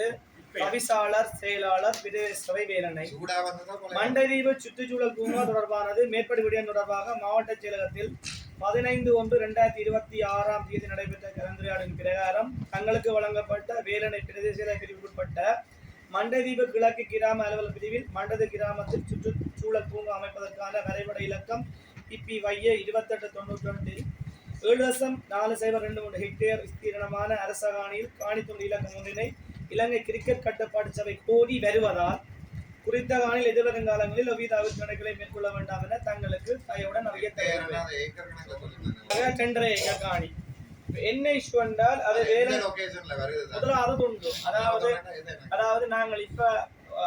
வந்தது. தவிசாளர் செயலாளர் பிரதேச சபை வேலனை மண்டைதீவு சுற்றுச்சூழல் பூங்கா தொடர்பானது மேற்படி விடயம் தொடர்பாக மாவட்ட செயலகத்தில் பதினைந்து ஒன்று இரண்டாயிரத்தி இருபத்தி ஆறாம் தேதி நடைபெற்ற கலந்துரையாடலின் பிரகாரம் தங்களுக்கு வழங்கப்பட்ட வேலனை பிரதேச பிரிவுக்குட்பட்ட மண்டைதீவு கிழக்கு கிராம அலுவலக பிரிவில் மண்டது கிராமத்தில் சுற்றுச்சூழல் பூங்கா அமைப்பதற்கான வரைபட இலக்கம் இப்பி வைய இருபத்தெட்டு தொண்ணூற்றி ரெண்டில் ஏழு லட்சம் நாலு சைபர் ரெண்டு மூணு ஹெக்டேர் விஸ்தீரணமான அரசகாணியில் காணித்துண்டு இலக்கம் ஒன்றினை இலங்கை கிரிக்கெட் கட்டுப்பாட்டு சபை கோரி வருவதால் குறித்த காணியில் எதிர்வரும் காலங்களில் ஒவ்வித அவிர்த்தனைகளை மேற்கொள்ள வேண்டாம் என தங்களுக்கு தயவுடன் அறிய ஏக்கர் சொல்லிருந்தாங்க டெண்டரை காணி இப்ப என்ன இஷ்யூ என்றால் அது வேற முதலாவது உண்டு அதாவது அதாவது நாங்கள் இப்ப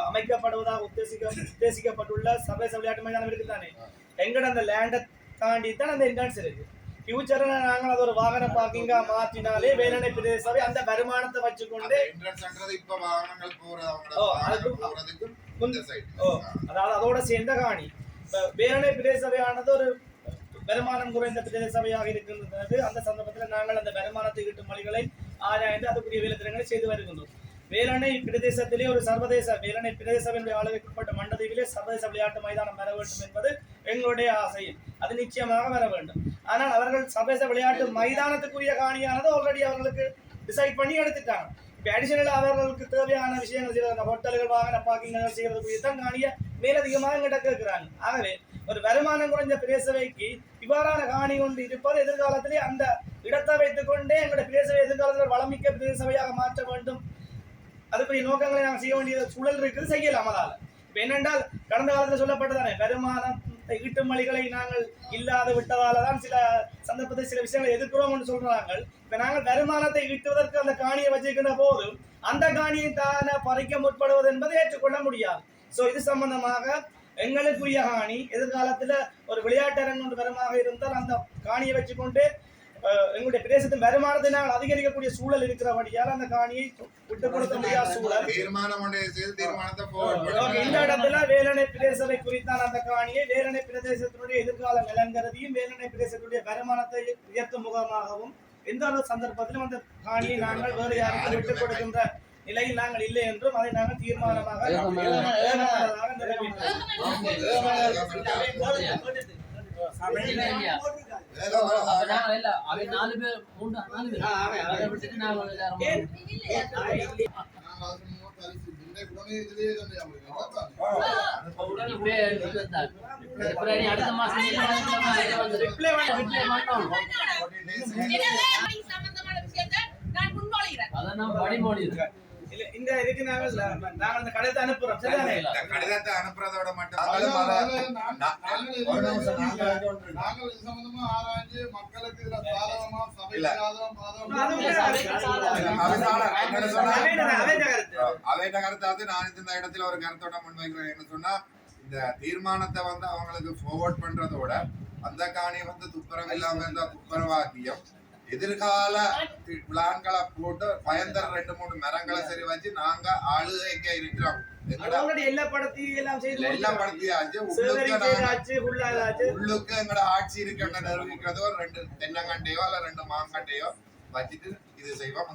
அமைக்கப்படுவதாக உத்தேசிக்க உத்தேசிக்கப்பட்டுள்ள சர்வதேச விளையாட்டு மைதானம் இருக்குதானே? எங்கட அந்த லேண்டை தாண்டி தான் அந்த என்ட்ரன்ஸ் இருக்கு. ஃபியூச்சர்ல நாங்கள் அது ஒரு வாகன பார்க்கிங்கா மாற்றினாலே வேலனை பிரதேச சபை அந்த வருமானத்தை வச்சுக்கொண்டு இப்ப வாகனங்கள் போறது அவங்களோட ஓ, வாகனங்கள் அதுக்கு- போறதுக்கு முன்- இந்த சைடு ஓ அதாவது அதோட சேர்ந்த காணி. வேலனை பிரதேச சபையானது ஒரு வருமானம் குறைந்த பிரதேச சபையாக இருக்கின்றது. அந்த சந்தர்ப்பத்தில் நாங்கள் அந்த வருமானத்தை ஈட்டும் வழிகளை ஆராய்ந்து அதுக்குரிய வேலைத்திறங்களை செய்து வருகின்றோம். வேலணை பிரதேசத்திலே ஒரு சர்வதேச வேலணை பிரதேச சபையினுடைய ஆளுகைக்குட்பட்ட மண்டலத்திலே சர்வதேச விளையாட்டு மைதானம் வர வேண்டும் என்பது எங்களுடைய ஆசை. அது நிச்சயமாக வர வேண்டும். ஆனால் அவர்கள் சர்வதேச விளையாட்டு மைதானத்துக்குரிய காணியானது ஆல்ரெடி அவர்களுக்கு டிசைட் பண்ணி எடுத்துட்டாங்க. இப்போ அடிஷனலாக அவர்களுக்கு தேவையான விஷயங்கள் செய்யறாங்க ஹோட்டல்கள் வாகன பார்க்கிங்கள் செய்கிறதுக்குரிய தான் காணிய மேலதிகமாக எங்கிட்ட கேட்கிறாங்க. ஆகவே ஒரு வருமானம் குறைந்த பிரேசவைக்கு இவ்வாறான காணி கொண்டு இருப்பது எதிர்காலத்திலே அந்த இடத்தை வைத்துக்கொண்டே எங்களுடைய பிரேசவை எதிர்காலத்தில் வளமிக்க பிரேசவையாக மாற்ற வேண்டும். அதுக்குரிய நோக்கங்களை நாங்கள் செய்ய வேண்டிய சூழல் இருக்குது செய்யலாம் அதால் இப்போ என்னென்றால் கடந்த காலத்தில் சொல்லப்பட்டதானே வருமானத்தை ஈட்டும் வழிகளை நாங்கள் இல்லாத விட்டதால தான் சில சந்தர்ப்பத்தில் சில விஷயங்களை எதிர்க்கிறோம்னு சொல்றாங்க. இப்போ நாங்கள் வருமானத்தை ஈட்டுவதற்கு அந்த காணியை வச்சிருக்கிற போது அந்த காணியை தானே பறிக்க முற்படுவது என்பதை ஏற்றுக்கொள்ள முடியாது. ஸோ இது சம்பந்தமாக எங்களுக்குரிய காணி எதிர்காலத்தில் ஒரு விளையாட்டரங்கு ஒன்று வருமாக இருந்தால் அந்த காணியை வச்சுக்கொண்டு எங்களுடைய பிரதேசத்தின் வருமானத்தை நாங்கள் அதிகரிக்கக்கூடிய சூழல் இருக்கிறபடியால் அந்த காணியை விட்டு கொடுக்க முடியாத சூழல். இந்த இடத்துல வேலனை பிரதேசத்தை குறித்தான அந்த காணியை வேலனை பிரதேசத்தினுடைய எதிர்கால நிலங்கருதியும் வேலனை பிரதேசத்துடைய வருமானத்தை உயர்த்தும் முகமாகவும் எந்த ஒரு சந்தர்ப்பத்திலும் அந்த காணியை நாங்கள் வேறு யாருக்கும் விட்டுக் கொடுக்கின்ற நிலையில் நாங்கள் இல்லை என்றும் அதை நாங்கள் தீர்மானமாக நாலு பேர், மூணு, நாலு பேர். அடுத்த மாசம் இல்ல, இந்த இதுக்கு நாங்கள் நாங்கள் அந்த கடிதத்தை அனுப்புறோம் சரிதானே இந்த கடிதத்தை அனுப்புறதோட மட்டும் நாங்கள் இது சம்பந்தமா மக்களுக்கு இதுல சாதகமா பாதகம் கருத்தாவது நான் இந்த இடத்துல ஒரு கருத்தோட முன்வைக்கிறேன். என்ன சொன்னா இந்த தீர்மானத்தை வந்து அவங்களுக்கு forward பண்றதோட அந்த காணி வந்து துப்புரவு இல்லாம இருந்தா துப்புரவாக்கியம். எதிர்கால பிளான்களை போட்டு பயந்தர ரெண்டு மூணு மரங்களை சரி வச்சு நாங்க ஆளுகைக்க இருக்கிறோம். எல்லா படத்தையும் எல்லாம் செய்து எல்லாம் உள்ளுக்கு நாங்க செய்தாச்சு, உள்ளாதாச்சு. உள்ளுக்கு எங்கட ஆட்சி இருக்கின்ற நிரூபிக்கிறதோ ரெண்டு தென்னங்கண்டையோ இல்ல ரெண்டு மாங்கண்டையோ வச்சுட்டு இது செய்வோம்